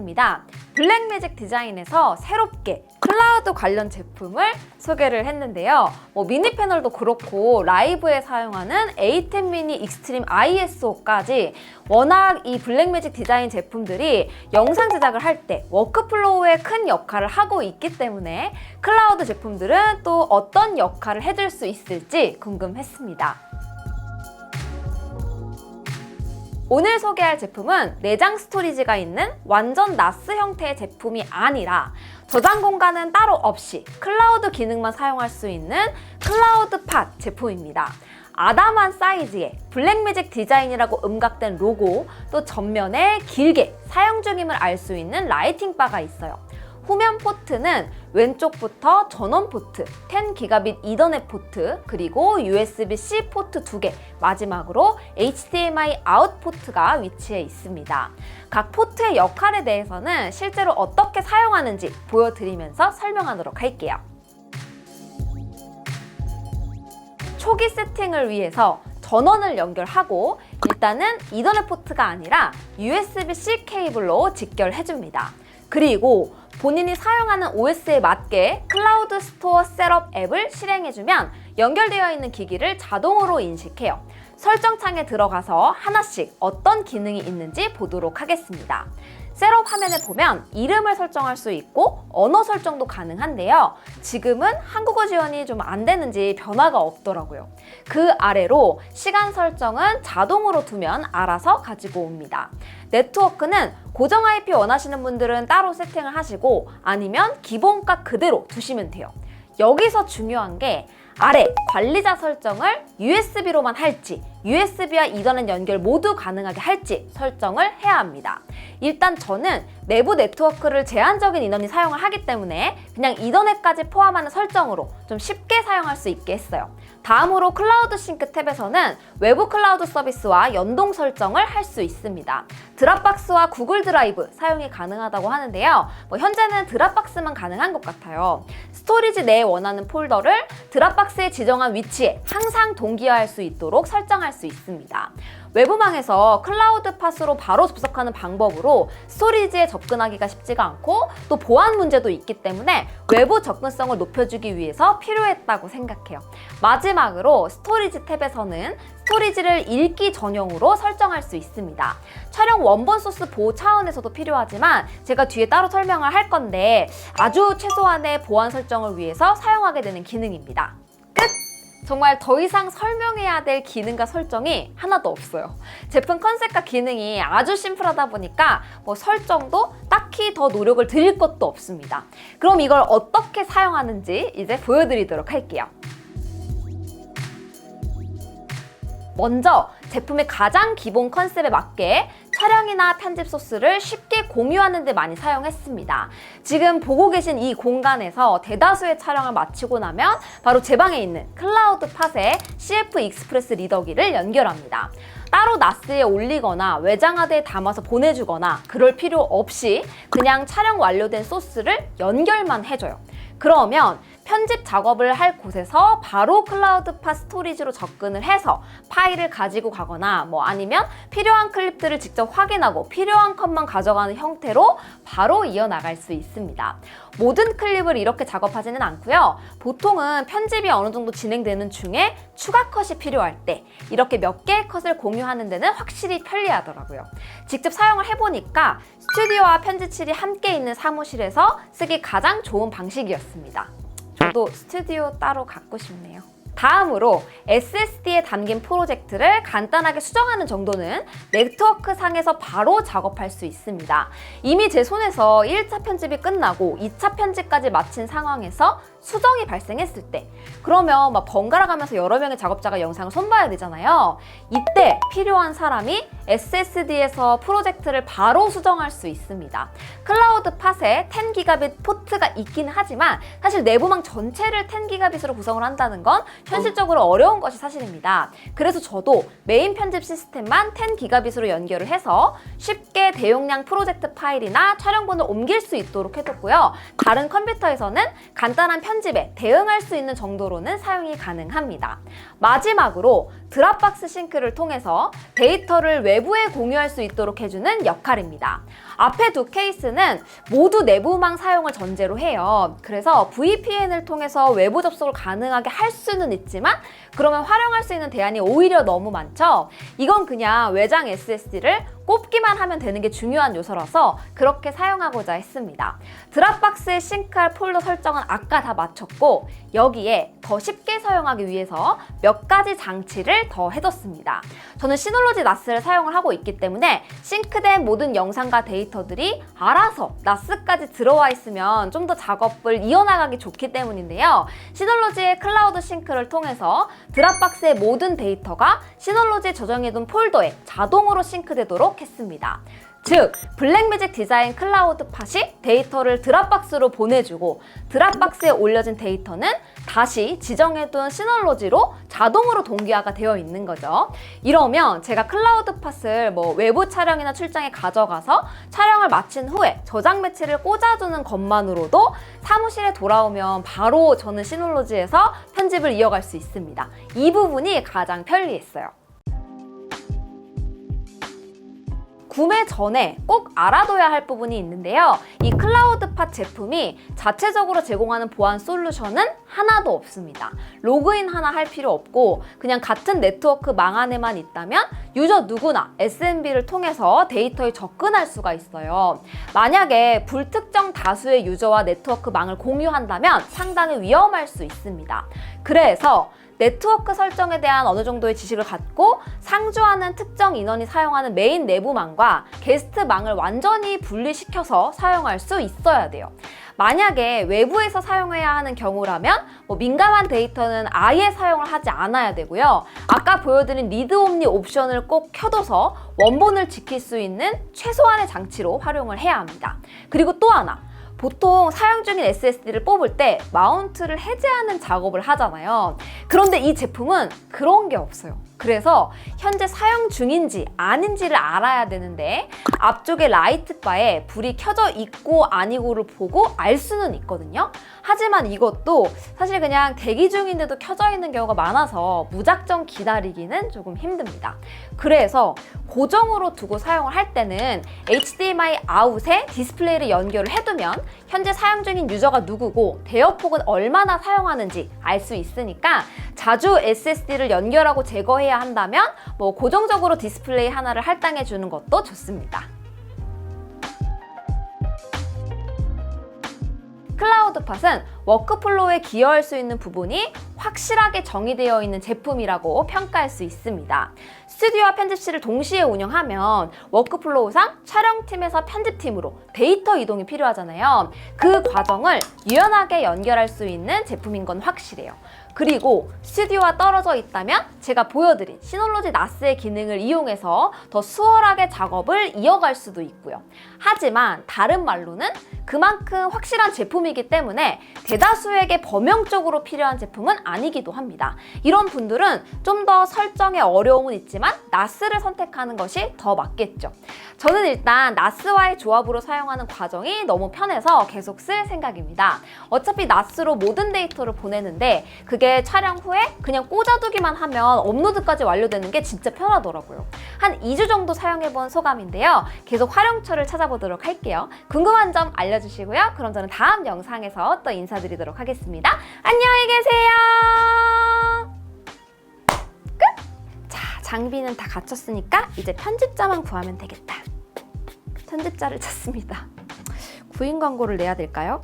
있습니다. 블랙매직 디자인에서 새롭게 클라우드 관련 제품을 소개를 했는데요. 뭐 미니 패널도 그렇고 라이브에 사용하는 A10 미니 익스트림 ISO까지 워낙 이 블랙매직 디자인 제품들이 영상 제작을 할 때 워크플로우에 큰 역할을 하고 있기 때문에 클라우드 제품들은 또 어떤 역할을 해줄 수 있을지 궁금했습니다. 오늘 소개할 제품은 내장 스토리지가 있는 완전 나스 형태의 제품이 아니라 저장 공간은 따로 없이 클라우드 기능만 사용할 수 있는 클라우드 팟 제품입니다. 아담한 사이즈에 블랙매직 디자인이라고 음각된 로고, 또 전면에 길게 사용 중임을 알 수 있는 라이팅 바가 있어요. 후면 포트는 왼쪽부터 전원 포트, 10기가빗 이더넷 포트, 그리고 USB-C 포트 2개, 마지막으로 HDMI 아웃 포트가 위치해 있습니다. 각 포트의 역할에 대해서는 실제로 어떻게 사용하는지 보여드리면서 설명하도록 할게요. 초기 세팅을 위해서 전원을 연결하고 일단은 이더넷 포트가 아니라 USB-C 케이블로 직결해줍니다. 그리고 본인이 사용하는 OS에 맞게 클라우드 스토어 셋업 앱을 실행해주면 연결되어 있는 기기를 자동으로 인식해요. 설정창에 들어가서 하나씩 어떤 기능이 있는지 보도록 하겠습니다. 셋업 화면에 보면 이름을 설정할 수 있고 언어 설정도 가능한데요. 지금은 한국어 지원이 좀 안 되는지 변화가 없더라고요. 그 아래로 시간 설정은 자동으로 두면 알아서 가지고 옵니다. 네트워크는 고정 IP 원하시는 분들은 따로 세팅을 하시고 아니면 기본값 그대로 두시면 돼요. 여기서 중요한 게 아래 관리자 설정을 USB로만 할지 USB와 이더넷 연결 모두 가능하게 할지 설정을 해야 합니다. 일단 저는 내부 네트워크를 제한적인 인원이 사용을 하기 때문에 그냥 이더넷까지 포함하는 설정으로 좀 쉽게 사용할 수 있게 했어요. 다음으로 클라우드 싱크 탭에서는 외부 클라우드 서비스와 연동 설정을 할 수 있습니다. 드랍박스와 구글 드라이브 사용이 가능하다고 하는데요. 뭐 현재는 드랍박스만 가능한 것 같아요. 스토리지 내에 원하는 폴더를 드랍박스에 지정한 위치에 항상 동기화할 수 있도록 설정할 수 있습니다. 외부망에서 클라우드 팟으로 바로 접속하는 방법으로 스토리지에 접근하기가 쉽지가 않고 또 보안 문제도 있기 때문에 외부 접근성을 높여주기 위해서 필요했다고 생각해요. 마지막으로 스토리지 탭에서는 스토리지를 읽기 전용으로 설정할 수 있습니다. 촬영 원본 소스 보호 차원에서도 필요하지만 제가 뒤에 따로 설명을 할 건데 아주 최소한의 보안 설정을 위해서 사용하게 되는 기능입니다. 끝! 정말 더 이상 설명해야 될 기능과 설정이 하나도 없어요. 제품 컨셉과 기능이 아주 심플하다 보니까 뭐 설정도 딱히 더 노력을 들일 것도 없습니다. 그럼 이걸 어떻게 사용하는지 이제 보여드리도록 할게요. 먼저 제품의 가장 기본 컨셉에 맞게 촬영이나 편집 소스를 쉽게 공유하는 데 많이 사용했습니다. 지금 보고 계신 이 공간에서 대다수의 촬영을 마치고 나면 바로 제 방에 있는 클라우드 팟에 CF 익스프레스 리더기를 연결합니다. 따로 나스에 올리거나 외장하드에 담아서 보내주거나 그럴 필요 없이 그냥 촬영 완료된 소스를 연결만 해줘요. 그러면 편집 작업을 할 곳에서 바로 클라우드파 스토리지로 접근을 해서 파일을 가지고 가거나 뭐 아니면 필요한 클립들을 직접 확인하고 필요한 컷만 가져가는 형태로 바로 이어나갈 수 있습니다. 모든 클립을 이렇게 작업하지는 않고요. 보통은 편집이 어느 정도 진행되는 중에 추가 컷이 필요할 때 이렇게 몇 개의 컷을 공유하는 데는 확실히 편리하더라고요. 직접 사용을 해보니까 스튜디오와 편집실이 함께 있는 사무실에서 쓰기 가장 좋은 방식이었습니다. 저도 스튜디오 따로 갖고 싶네요. 다음으로 SSD에 담긴 프로젝트를 간단하게 수정하는 정도는 네트워크 상에서 바로 작업할 수 있습니다. 이미 제 손에서 1차 편집이 끝나고 2차 편집까지 마친 상황에서 수정이 발생했을 때 그러면 막 번갈아 가면서 여러 명의 작업자가 영상을 손봐야 되잖아요. 이때 필요한 사람이 SSD에서 프로젝트를 바로 수정할 수 있습니다. 클라우드 팟에 10기가빗 포트가 있긴 하지만 사실 내부망 전체를 10기가빗으로 구성을 한다는 건 현실적으로 어려운 것이 사실입니다. 그래서 저도 메인 편집 시스템만 10기가빗으로 연결을 해서 쉽게 대용량 프로젝트 파일이나 촬영본을 옮길 수 있도록 해뒀고요. 다른 컴퓨터에서는 간단한 편집에 대응할 수 있는 정도로는 사용이 가능합니다. 마지막으로 드랍박스 싱크를 통해서 데이터를 외부에 공유할 수 있도록 해주는 역할입니다. 앞에 두 케이스는 모두 내부망 사용을 전제로 해요. 그래서 VPN을 통해서 외부 접속을 가능하게 할 수는 있지만 그러면 활용할 수 있는 대안이 오히려 너무 많죠. 이건 그냥 외장 SSD를 꼽기만 하면 되는 게 중요한 요소라서 그렇게 사용하고자 했습니다. 드랍박스의 싱크할 폴더 설정은 아까 다 마쳤고 여기에 더 쉽게 사용하기 위해서 몇 가지 장치를 더 해뒀습니다. 저는 시놀로지 나스를 사용을 하고 있기 때문에 싱크된 모든 영상과 데이터들이 알아서 나스까지 들어와 있으면 좀 더 작업을 이어나가기 좋기 때문인데요. 시놀로지의 클라우드 싱크를 통해서 드랍박스의 모든 데이터가 시놀로지에 저장해둔 폴더에 자동으로 싱크되도록 했습니다. 즉, 블랙매직 디자인 클라우드 팟이 데이터를 드랍박스로 보내주고 드랍박스에 올려진 데이터는 다시 지정해둔 시널로지로 자동으로 동기화가 되어 있는 거죠. 이러면 제가 클라우드 팟을 뭐 외부 촬영이나 출장에 가져가서 촬영을 마친 후에 저장 매치를 꽂아두는 것만으로도 사무실에 돌아오면 바로 저는 시놀로지에서 편집을 이어갈 수 있습니다. 이 부분이 가장 편리했어요. 구매 전에 꼭 알아둬야 할 부분이 있는데요. 이 클라우드팟 제품이 자체적으로 제공하는 보안 솔루션은 하나도 없습니다. 로그인 하나 할 필요 없고 그냥 같은 네트워크 망 안에만 있다면 유저 누구나 SMB를 통해서 데이터에 접근할 수가 있어요. 만약에 불특정 다수의 유저와 네트워크 망을 공유한다면 상당히 위험할 수 있습니다. 그래서 네트워크 설정에 대한 어느 정도의 지식을 갖고 상주하는 특정 인원이 사용하는 메인 내부망과 게스트망을 완전히 분리시켜서 사용할 수 있어야 돼요. 만약에 외부에서 사용해야 하는 경우라면 뭐 민감한 데이터는 아예 사용을 하지 않아야 되고요. 아까 보여드린 리드 옴니 옵션을 꼭 켜둬서 원본을 지킬 수 있는 최소한의 장치로 활용을 해야 합니다. 그리고 또 하나. 보통 사용 중인 SSD를 뽑을 때 마운트를 해제하는 작업을 하잖아요. 그런데 이 제품은 그런 게 없어요. 그래서 현재 사용 중인지 아닌지를 알아야 되는데 앞쪽에 라이트 바에 불이 켜져 있고 아니고를 보고 알 수는 있거든요. 하지만 이것도 사실 그냥 대기 중인데도 켜져 있는 경우가 많아서 무작정 기다리기는 조금 힘듭니다. 그래서 고정으로 두고 사용을 할 때는 HDMI 아웃에 디스플레이를 연결을 해두면 현재 사용 중인 유저가 누구고 대역폭은 얼마나 사용하는지 알 수 있으니까 자주 SSD를 연결하고 제거해야 한다면 뭐 고정적으로 디스플레이 하나를 할당해 주는 것도 좋습니다. 클라우드팟은 워크플로우에 기여할 수 있는 부분이 확실하게 정의되어 있는 제품이라고 평가할 수 있습니다. 스튜디오와 편집실을 동시에 운영하면 워크플로우상 촬영팀에서 편집팀으로 데이터 이동이 필요하잖아요. 그 과정을 유연하게 연결할 수 있는 제품인 건 확실해요. 그리고 스튜디오와 떨어져 있다면 제가 보여드린 시놀로지 나스의 기능을 이용해서 더 수월하게 작업을 이어갈 수도 있고요. 하지만 다른 말로는 그만큼 확실한 제품이기 때문에 대다수에게 범용적으로 필요한 제품은 아니기도 합니다. 이런 분들은 좀 더 설정에 어려움은 있지만 나스를 선택하는 것이 더 맞겠죠. 저는 일단 나스와의 조합으로 사용하는 과정이 너무 편해서 계속 쓸 생각입니다. 어차피 나스로 모든 데이터를 보내는데 그게 촬영 후에 그냥 꽂아두기만 하면 업로드까지 완료되는 게 진짜 편하더라고요. 한 2주 정도 사용해본 소감인데요. 계속 활용처를 찾아보도록 할게요. 궁금한 점 알려 주시고요. 그럼 저는 다음 영상에서 또 인사드리도록 하겠습니다. 안녕히 계세요. 끝! 자, 장비는 다 갖췄으니까 이제 편집자만 구하면 되겠다. 편집자를 찾습니다. 구인 광고를 내야 될까요?